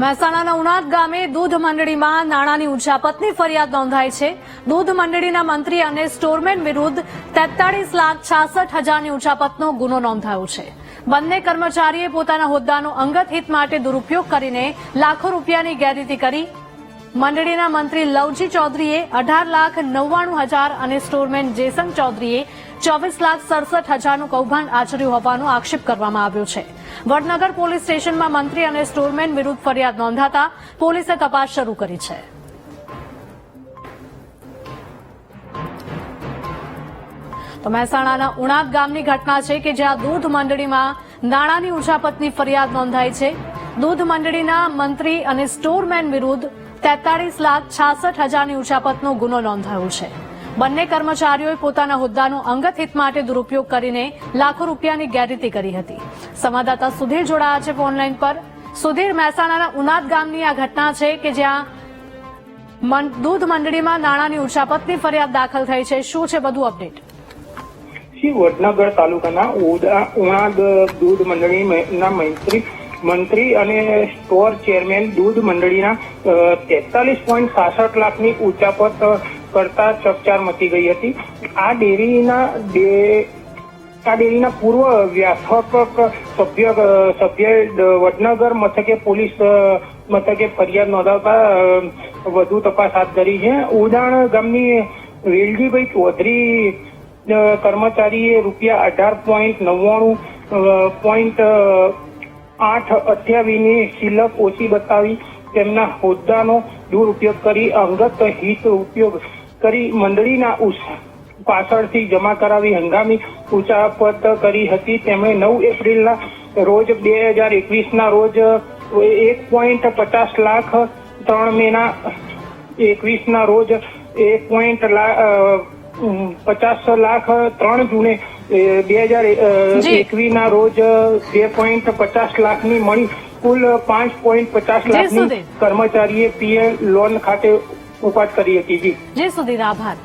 મહેસાણાના ઉણાદ ગામે દૂધ મંડળીમાં નાણાંની ઉચાપતની ફરિયાદ નોંધાઈ છે. દૂધ મંડળીના મંત્રી અને સ્ટોરમેન વિરુદ્ધ તેતાળીસ લાખ છાસઠ હજારની ઉચાપતનો ગુનો નોંધાયો છે. બંને કર્મચારીએ પોતાના હોદ્દાનો અંગત હિત માટે દુરુપયોગ કરીને લાખો રૂપિયાની ગેરરીતિ કરી મંડળીના મંત્રી લવજી ચૌધરીએ અઢાર લાખ નવ્વાણું હજાર અને સ્ટોરમેન જેસંગ ચૌધરીએ ચોવીસ લાખ સડસઠ હજારનું કૌભાંડ આચર્યું હોવાનો આક્ષેપ કરવામાં આવ્યો છે. વડનગર પોલીસ સ્ટેશનમાં મંત્રી અને સ્ટોરમેન વિરુદ્ધ ફરિયાદ નોંધાતા પોલીસે તપાસ શરૂ કરી છે. તો મહેસાણાના ઉણાદ ગામની ઘટના છે કે જ્યાં દૂધ મંડળીમાં નાણાંની ઉછાપતની ફરિયાદ નોંધાઈ છે. દૂધ મંડળીના મંત્રી અને સ્ટોરમેન વિરુદ્ધ તેતાળીસ લાખ છાસઠ હજારની ઉચાપતનો ગુનો નોંધાયો છે. બંને કર્મચારીઓએ પોતાના હોદ્દાનો અંગત હિત માટે દુરુપયોગ કરીને લાખો રૂપિયાની ગેરરીતિ કરી હતી. સંવાદદાતા સુધીર જોડાયા છે ફોનલાઈન પર. સુધીર મહેસાણાના ઉનાદ ગામની આ ઘટના છે કે જ્યાં દૂધ મંડળીમાં નાણાંની ઉચાપતની ફરિયાદ દાખલ થઈ છે. શું છે બધું અપડેટ? વડનગર તાલુકાના ઉણાદ દૂધ મંડળીના મંત્રી મંત્રી અને સ્ટોર ચેરમેન દૂધ મંડળીના તેતાલીસ પોઈન્ટ સાસઠ લાખની ઉચાપત કરતા ચકચાર મચી ગઈ હતી. આ ડેરીના આ ડેરીના પૂર્વ વ્યાપક સભ્ય સભ્ય વડનગર મથકે પોલીસ મથકે ફરિયાદ નોંધાવતા વધુ તપાસ હાથ ધરી છે. ઉદાણ ગામની વેલજીભાઈ ચૌધરી કર્મચારીએ રૂપિયા અઢાર પોઈન્ટ નવ્વાણું પોઈન્ટ આઠ અઠ્યાવીસની શિલક ઓછી બતાવી, તેમના હોદ્દાનો દુરુપયોગ કરી, અંગત હિત ઉપયોગ કરી મંડળીના પાછળથી જમા કરાવી હંગામી ઉચાપત કરી હતી. તેમણે નવ એપ્રિલના રોજ બે હજાર એકવીસના રોજ એક પોઈન્ટ પચાસ લાખ ત્રણ મેના એકવીસના રોજ એક પોઈન્ટ પચાસ લાખ ત્રણ જૂને બે હજાર એકવીસ ના રોજ બે પોઈન્ટ પચાસ લાખની મળી કુલ પાંચ પોઈન્ટ પચાસ લાખ લાખની. કર્મચારીએ પીએલ લોન ખાતે ઉપાડ કરી હતી જી. જી સુધીર આભાર.